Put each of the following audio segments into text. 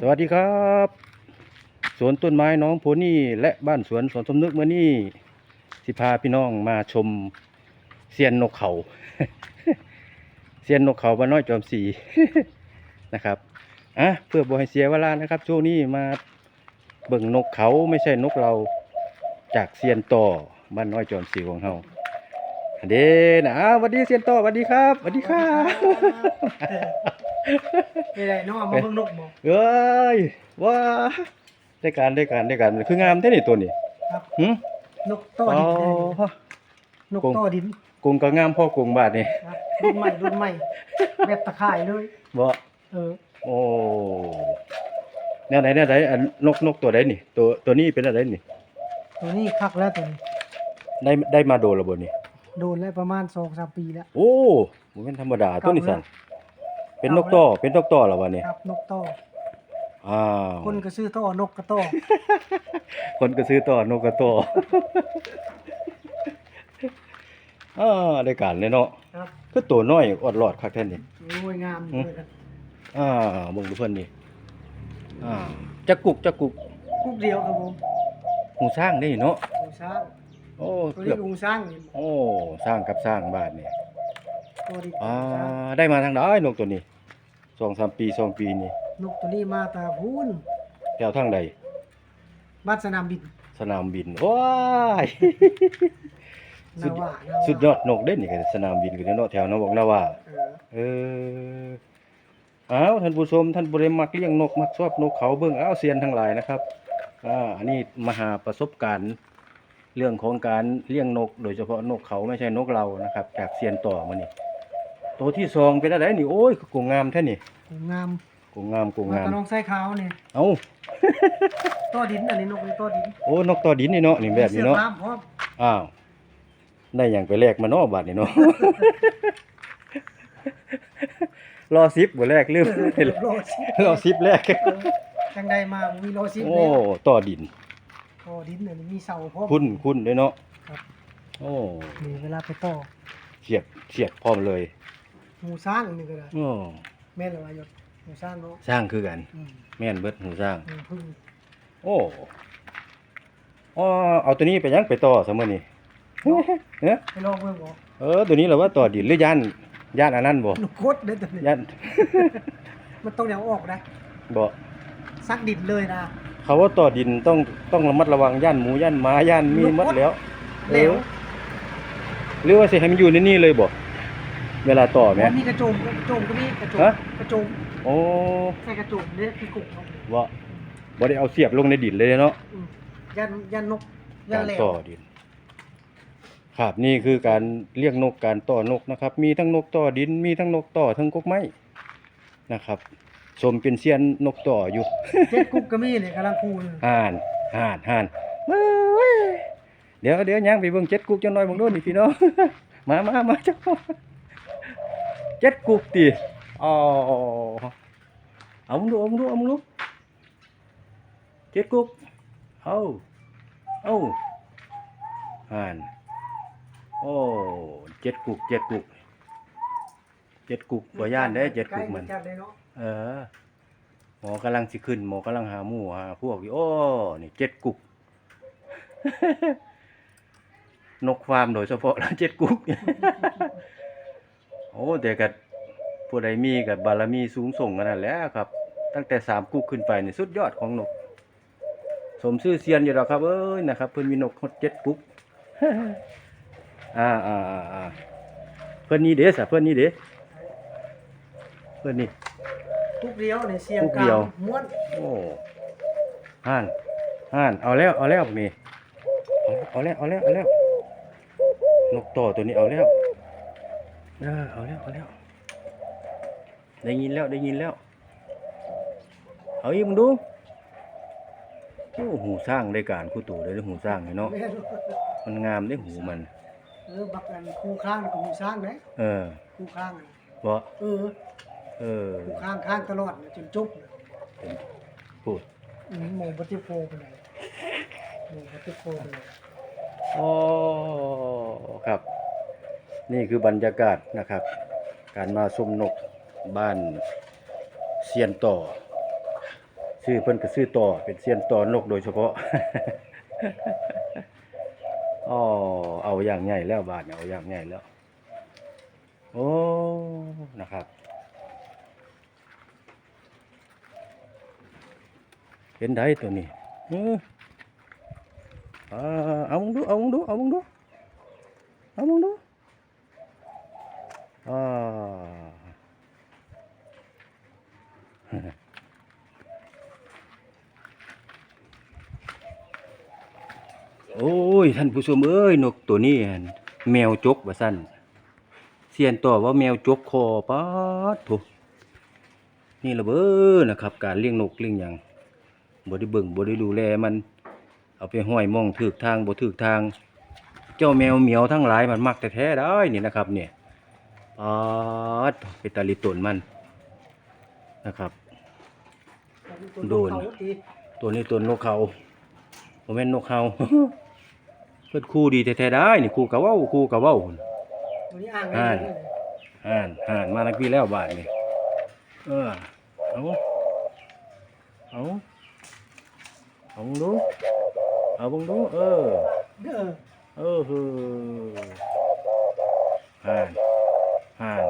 สวัสดีครับ สวนต้นไม้น้องโพนี่และบ้านสวนสวนสมนึกเมื่อนี่สิพาพี่น้องมาชมเซียนนกเขาเซียนนกเขาบ้านน้อยจอมสีนะครับอะเพื่อบ่ให้เสียเวลานะครับ ช่วงนี้มาเบิ่งนกเขาไม่ใช่นกเราจากเซียนต่อบ้านน้อยจอมสีของเฮาเด้นะอ้าวสวัสดีเซียนต่อสวัสดีครับสวัสดีครับ นี่แหละน้องเอามาเบิ่งนกบ่เอ้ยว้าได้การได้การได้การคืองามแท้นี่ตัวนี้ครับหึนกต้ออ๋อดินนกต้อดินกรุงก็งามพ่อกรุงบาทนี่ครับรุ่นใหม่รุ่นใหม่แบบตะข่ายเลยบ่เออโอ้แนวไหนแนวไหนอันนกนกตัวใดนี่ ตัวตัวนี้เป็นอะไรนี่ ตัวนี้คักแล้วตัวนี้ได้ได้มาโดนแล้วบ่นี่โดนแล้วประมาณ2-3ปีแล้ว โอ้บ่แม่นธรรมดาตัวนี้เก่าสั่นแล้ว เป็นนกต่อเป็นนกต่อแล้ววะนี่ครับนกต้ออ้าวคนก็ซื้อต้อนกก็ต้อคนก็ซื้อต่อนกก็ต่ออ่าได้การเลยเนาะครับคือตัวน้อยอดรอดคักแท้นี่โอ้ยงามอืมเลยครับอ่าเบิ่งดูเพิ่นนี่อ่าจักกุกจักกุกกุ๊กเดียวครับผมหูสร้างได้เนาะหูช้างโอ้ตัวเกืนี้อบหูช้างนี่โอ้สร้างกับสร้างบ้านนี่ตัวนี้อ่าหูช้างได้มาทางใดนกตัวนี้ สองสามปีสองปีนี่นกตัวนี้มาตาพูนแถวทางใดบ้านสนามบินสนามบินว้ายสุนาดว่านาว่าสุดยอดนกเด้นี่ก็สนามบินก็เนาะแถวน้องบอกนะว่า เออเอออ้าวท่านผู้ชมท่านบ่ได้มักเลี้ยงนกมักชอบนกเขาเบิ่งอ้าวเซียนทั้งหลายนะครับอ่าอันนี้มหาประสบการณ์เรื่องของการเลี้ยงนก โดยเฉพาะนกเขาไม่ใช่นกเรานะครับ จากเซียนต่อมานี่ ตัวที่สองเป็นอะไรนี่โอ้ยกูงามแท้นี่หูงามกูงามกูมางามตะนองไส้ขาวนี่เอ้าต้อดินอันนี้นกนี่ต้อดินโอ้นกต่อดินนี่เนาะนี่แบบนี้เนาะเสื้อผ้พร้อมอ้าวได้อย่างไปแลกมาเนาะบาดนี่เนาะรอซิปบ่แรกลืมโลชิรอซิปแรกจังใดมามีโลชิโอ้แล้วต่อดินต้อดินอันนี้มีเสาพร้อมคุ้นคุ้นด้วยเนาะครับโอ้นี่เวลาไปต่อเสียบเสียบพร้อมเลย หมูสร้างนี่ก็ได้โอ้แม่นอะไรยศหมูสร้างเนาะสร้างคือกัน อืมแม่นเบิดหูสร้าง อืมพึ่งโอ้อ๋อเอาตัวนี้ไปยังไปต่อซะมื้อนี้เอ้อไปลองเบิ่งบ่เออตัวนี้เหราว่าต่อดินหรือย่านย่านอันนั้นบ่ลูกโคตรเด้อตัวนี้ย่านมันต้องแนวออกนะบ่ซักดินเลยนะเขาว่าต่อดินต้องต้องระมัดระวังย่านหมูย่านหมาย่านมีหมดแล้วเหลวออหรือว่าสิให้มันอยู่ในนี่เลยบ่ เวลาต่อแหม มีกระโจมกระโจมก็มีกระโจมฮะ กระโจมโอ้ใส่กระโจมเนี่ยคือกลุ่มเนาะว่าบ่ได้เอาเสียบลงในดินเลยเนาะอืมยันยันนกยักานรแหลวต่อดิน ครับนี่คือการเลี้ยงนกการต่อนกนะครับ มีทั้งนกต่อดิน มีทั้งนกต่อทั้งกกไม้นะครับ สมเป็นเซียนนกต่ออยู่ เจ็ดกุ๊กก็มีเนี่ยกำลังคูเลยห่านห่านห่านมาเว้ยเดี๋ยวเดี๋ยวย่างไปเบิ่งเจ็ดกุกจังหน่อยเบิ่งโดูนี่พี่น้อง มามามาเจ้า เจ็ดกุกติอ๋อเอามึงดูเอามึงดูเอามึงดูเจ็ดกุกเอาเอาห่านโอ้เจ็ดกุกเจ็ดกุกเจ็ดกุกบ่ย่านเด้เจ็ดกุกมันใล้จัดเลยเนาะเออ หมอกำลังสิขึ้น หมอกำลังหาหมู่หาพวกอยู่โอ้นี่เจ็ดกุก นกฟาร์มโดยเฉพาะแล้วเจ็ดกุก โอ้แต่กับผู้ใดมีกับบารมีสูงส่งกันนั่นแหล้วครับ ตั้งแต่สามกุกขึ้นไปนี่สุดยอดของนก สมชื่อเซียนอยู่แล้วครับเอ้ยนะครับ เพิ่นมีนกฮดเจ็ดกุกอ่าอ่าอ่าอ่าเพิ่นนี่เด้สะเพิ่นนี่เด้เพิ่นนี่กุ๊กเดียวเนี่ยเสียงกุ๊กกเดีลายวงม้วนโอ้ห่านห่านเอาแล้วเอาแล้วนี่เอาแล้วเอาแล้วเอาแล้วนกต่อตัวนี้เอาแล้ว เออเอาแล้วเอาแล้ว ได้ยินแล้วได้ยินแล้ว เอาอีกมึงดู โอ้หูสร้างได้การคู่ตู่ได้เรื่องหูสร้างนี่เนาะแม่นมันงามได้หูมัน เออบักอันคู่ข้างกับหมูสร้างเด้เออ คู่ข้างอะบ่ เออ เออ คู่ข้างข้างตลอดจนจบพูดอืมหมูบัตติโฟไปเลยหมูบัตติโฟไปเลยโอ้ครับ นี่คือบรรยากาศนะครับ การมาชมนกบ้านเซียนต่อซื้อเพิ่นก็ซื้อต่อเป็นเซียนต่อนกโดยเฉพาะอ๋อเอาอย่างใหญ่แล้วบาทเนี่ยเอาอย่างใหญ่แล้ว โอ้นะครับ เห็นได้ตัวนี้เออเอามึงดูเอามึงดูเอามึงดูเอามึงดู อ่าโอ้ย ท่านผู้ชมเอ้ย นกตัวนี้แมวจกว่าสั้นเสียนต่อว่าแมวจกคอปาดโถนี่ละเบ้อนะครับ การเลี้ยงนกเลี้ยงหยังบ่ได้เบิ่งบ่ได้ดูแลมัน เอาไปห้อยมองถูกทางบ่ถูกทาง เจ้าแมวเหมียวทั้งหลายมันมักแต่แท้ได้นี่นะครับ เนี่ย ปาดไปตาลิตนมันนะครับ โดนเขาตีตัวนี้ตัวนกเขาบ่แม่นนกเขาเพิ่นคู่ดีแท้ๆได้นี่คู่กะเว้าคู่กะเว้าพุ่นตัวนี้อ้างอ่าได้เลยห่านห่านมานักพี่แล้วบาดนี่เออเอาเอาเอาบังดูเอาบังดูเออเออเออฮือห่าน ห่าน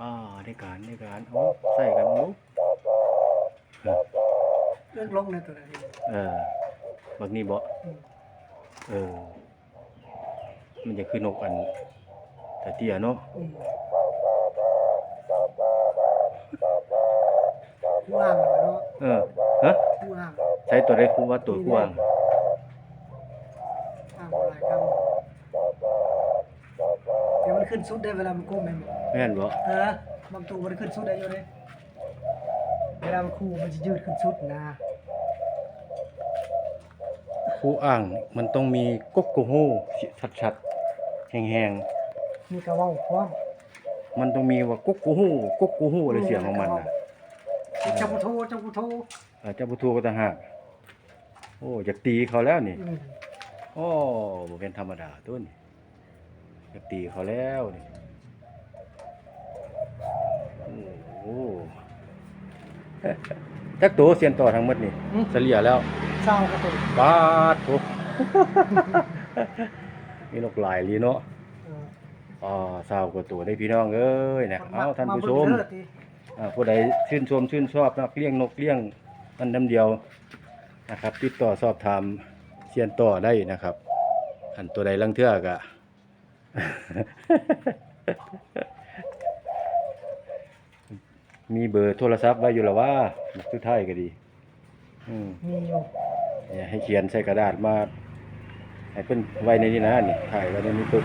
อ่าได้การได้การเอาใส่กันดูเออเรื่องลงในตัวนี้เออบักนี้บ่อืมเออ มันจะคือนกอันแต่เตี้ยเนาะอืมผู้อ้างเหรอเนาะเออฮะผู้อ้างใช้ตัวได้คู่ว่าตัวกว้างอ้างหลายคำ เดี๋ยวมันขึ้นสุดได้เวลามันก้มไปหมดแม่นบ่เออบางตัวมันขึ้นสุดได้อยู่เลยเวลามันคู่มันจะยืดขึ้นสุดนะคู่อ่างมันต้องมีกกกูฮู้ชัดๆแห้งมีกระเว่าพร้อมๆมันต้องมีว่ากกกูฮู้กกกูฮู้อะไรเสียงของมันน่ะเจ้าพุทโธเจ้าพุทโธอาจจะบ่ถูกก็ต่างหากโอ้อยากตีเขาแล้วนี่อืม โอ้บ่เป็นธรรมดาตัวนี้อยาก ตีเขาแล้วนี่โอ้โหจักตัวเสียนต่อทั้งหมดนี่เฉลี่ยแล้วเศร้ากระตุกบาดโถมีนกหลายลีเนาะเอออ่าสาวกว่าตัวได้พี่น้องเอ้ยนะเอาท่านผู้ชม เบิ่งเด้อติอ่าผู้ใดชื่นชมชื่นชอบนักเลี้ยงนกเลี้ยงอันน้ำเดียวนะครับติดต่อสอบถามเชียนต่อได้นะครับ อันตัวใดลังเทือกะ มีเบอร์โทรศัพท์ไว้อยู่แล้วว่าสุดท้ายก็ดี อืมมีอยู่เนี่ยให้เขียนใส่กระดาษมาให้เพิ่นไว้ในนี้นะนี่ถ่ายไว้ในนี้ปุ๊บ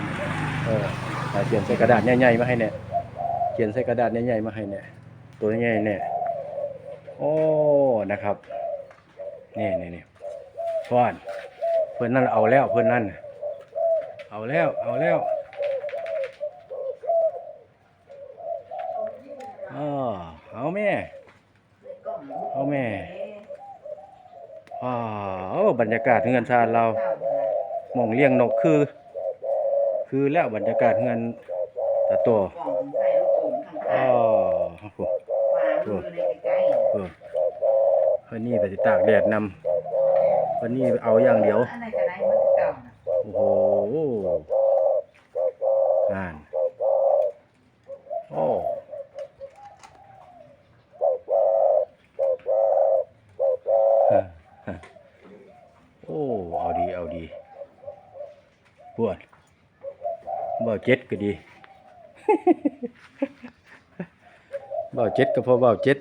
เอออ่าเขียนใส่กระดาษใหญ่ๆมาให้เนี่ยเขียนใส่กระดาษใหญ่ๆมาให้เนี่ยตัวใหญ่ๆเนี่ยโอ้นะครับนี่นี่นี่ฟอนเพิ่นนั่นเอาแล้วเพิ่นนั่นน่ะเอาแล้วเอาแล้วอ๋อ เอาแม่ เอาแม่ว้าวบรรยากาศเฮือนชาติเราหมองเลี้ยงนกคือ คือแล้วบรรยากาศเฮือนตะโตกล่องใส่ลูกโป่งข้างอ๋อๆโหวางมือในใกล้เออเพิ่นนี่ไปสิตากแดดนำเพิ่นนี่เอาอย่างเดียวๆอันไหนก็ได้มันเก่าน่ะโอ้โหงานโอ้ฮะฮะ โอ้ เอาดี เอาดีปวดบ่เจ็ดก็ดีบ่เจ็ดก็พอบ่เจ็ด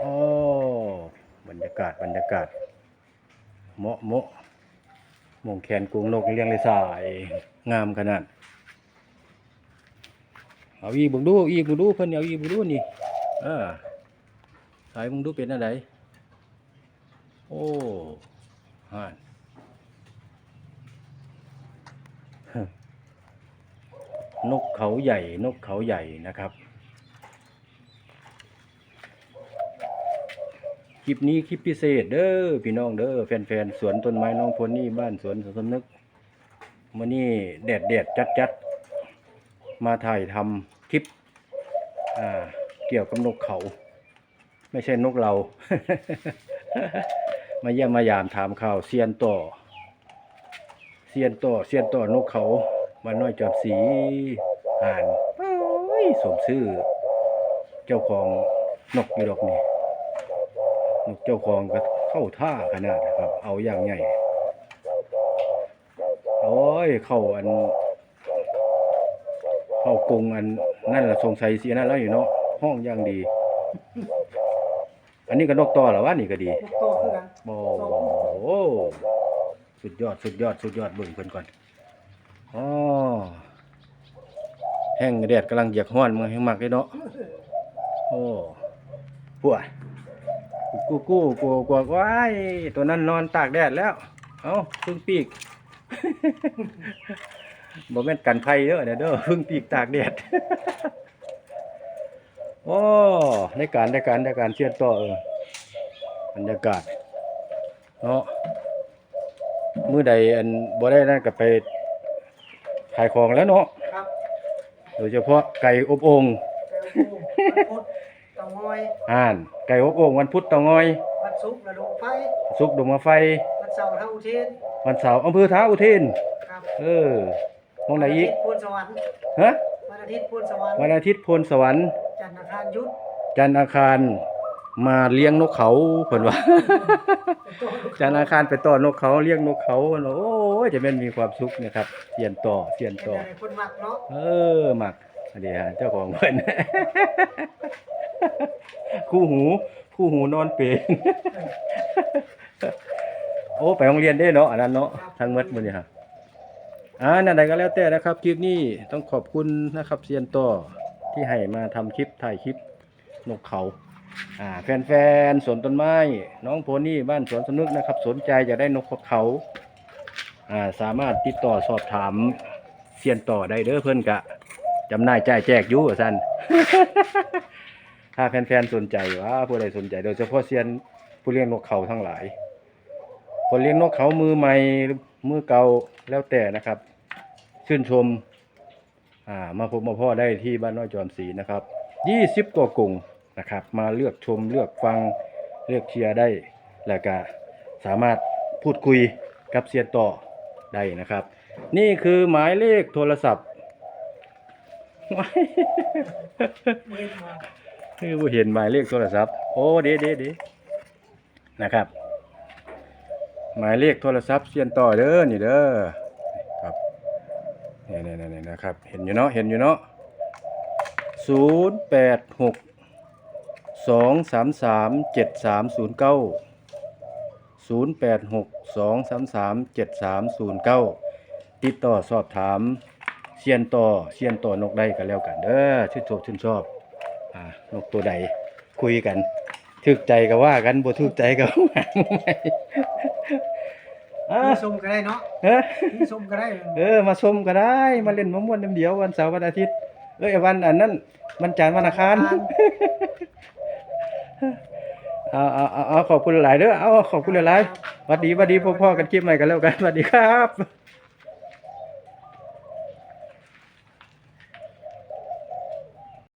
โอ้บรรยากาศบรรยากาศเหมาะเหมาะมองแขนกรุงนกเลี้ยงเลยสาย งามขนาด เอาอีกบึงดูเอาอีกบึงดูเพิ่นเอาอีกบึงดูนี่เออสายบึงดูเป็นอะไรโอ้ฮานฮะนกเขาใหญ่ นกเขาใหญ่นะครับ คลิปนี้คลิปพิเศษเด้อพี่น้องเด้อแฟนๆสวนต้นไม้น้องพลนี่บ้านสวนสสมนึกมื้อนี้แดดแดดจัดจัดๆมาถ่ายทำ คลิปเกี่ยวกับนกเขา ไม่ใช่นกเรา มาเยี่ยมมายามถามข่าวเซียนต่อเซียนต่อเซียนต่อนกเขา มาน้อยจอบสีอ่านโอ้ยสมชื่อ เจ้าของนกอยู่ดอกนี่นกเจ้าของก็เข้าท่าขนาดนะครับ เอาอย่างใหญ่โอ้ยเข้าอัน เข้ากรงอัน นั่นแหละสงสัยเสียนั่นแล้วอยู่เนาะห้องอย่างดี อันนี้ก็นกต่อเหรอวะนี่ก็ดีลูกโตคือกันโอ้โหสุดยอดสุดยอดสุดยอดเบิ่งเพิ่นก่อนอ๋อแห้งแดดกำลังเหยียกห้อนมือแห้งมักเลยเนาะโอ้ปัวกูกูกูกูกูว้ายตัวนั้นนอนตากแดดแล้ว เอ้าพึ่งปีก บ่แม่นกันไผเด้อเนี่ยเด้อพึ่งปีกตากแดดโอ้ในการในการในการเชียนต่อเออบรรยากาศเนาะมื้อใดอันบ่ได้นั่นก็ไปขายของแล้วเนาะครับโดยเฉพาะไก่อบโอ่งแก้วกูวันพุธเตางอยอ่านไก่อบโอ่งวันพุธเตางอยวันศุกร์ระดมไฟสุกร์ดงมาไฟวันเสาร์เท่าอุเทนวันเสาร์อำเภอท้าอุเทนครับเออ มองไหนอีกวันอาทิตย์พูนสวรรค์ฮะวันอาทิตย์พูนสวรรค์วันอาทิตย์พลสวรรค์ จันทร์อังคารหยุดจันทร์อาคารมาเลี้ยงนกเขาเพิ่นว่าเป็นตัวลูกจันทร์อาคารไปต่อนกเขาเลี้ยงนกเขาโอ้ยจะเป็นมีความสุขนะครับเสียนต่อเสียนเป็นต่ออะไรคนมักเนาะเออหมักอันนี้ฮะเจ้าของเพิ่นคู่หูคู่หูนอนเปรนโอ้ไปโรงเรียนได้เนาะอันนั้นเนาะทั้งหมดมื้อนี้ฮะ อ่านั่นใดก็แล้วแต่นะครับ คลิปนี้ต้องขอบคุณนะครับเซียนต่อที่ให้มาทำคลิปถ่ายคลิปนกเขาอ่าแฟนๆสวนต้นไม้ น้องโพนี่บ้านสวนสนุกนะครับ สนใจจะได้นกเขาอ่าสามารถติดต่อสอบถามเซียนต่อได้เด้อเพิ่อนกะจำหน่ายจ่ายแจกอยู่ว่าซั่นถ้าแฟนๆสนใจว่าผู้ใดสนใจโดยเฉพาะเซียนผู้เลี้ยงนกเขาทั้งหลายคนเลี้ยงนกเขามือใหม่ มือเก่าแล้วแต่นะครับ ชื่นชมอ่ามาพบมาพ่อได้ที่บ้านน้อยจอมศรีนะครับยี่สิบกว่ากลุ่มนะครับ มาเลือกชมเลือกฟังเลือกเชียร์ได้ แล้วก็สามารถพูดคุยกับเซียนต่อได้นะครับ นี่คือหมายเลขโทรศัพท์เรียนมาคือเห็นหมายเลขโทรศัพท์ โอ้เด้เด้เด้นะครับ หมายเลขโทรศัพท์เซียนต่อเด้อนี่เด้อครับนี่นี่นี่นะครับ เห็นอยู่เนาะเห็นอยู่เนาะศูนย์แปดหกสองสามสามเจ็ดสามศูนย์เก้าศูนย์แปดหกสองสามสามเจ็ดสามศูนย์เก้าติดต่อสอบถามเซียนต่อเซียนต่อนกได้กันแล้วกันเด้อชื่นชอบชื่นชอบอ่านกตัวใดคุยกัน ถึกใจก็ว่ากันบ่ถึกใจก็ว่าไงอ่าพี่ชมก็ได้เนาะเอ้อพี่ชมก็ได้ เออ มาชมก็ได้ มาเล่นมะม่วนน้ำเดียววันเสาร์วันอาทิตย์ เอ้ยวันอันนั้นวันจันทร์วันอังคารเอาเอาเอาเอาขอบคุณหลายเด้อ เอาขอบคุณหลายๆหวัดดีหวัดดีพ่อๆกันคลิปใหม่กันแล้วกันสวัสดีครับ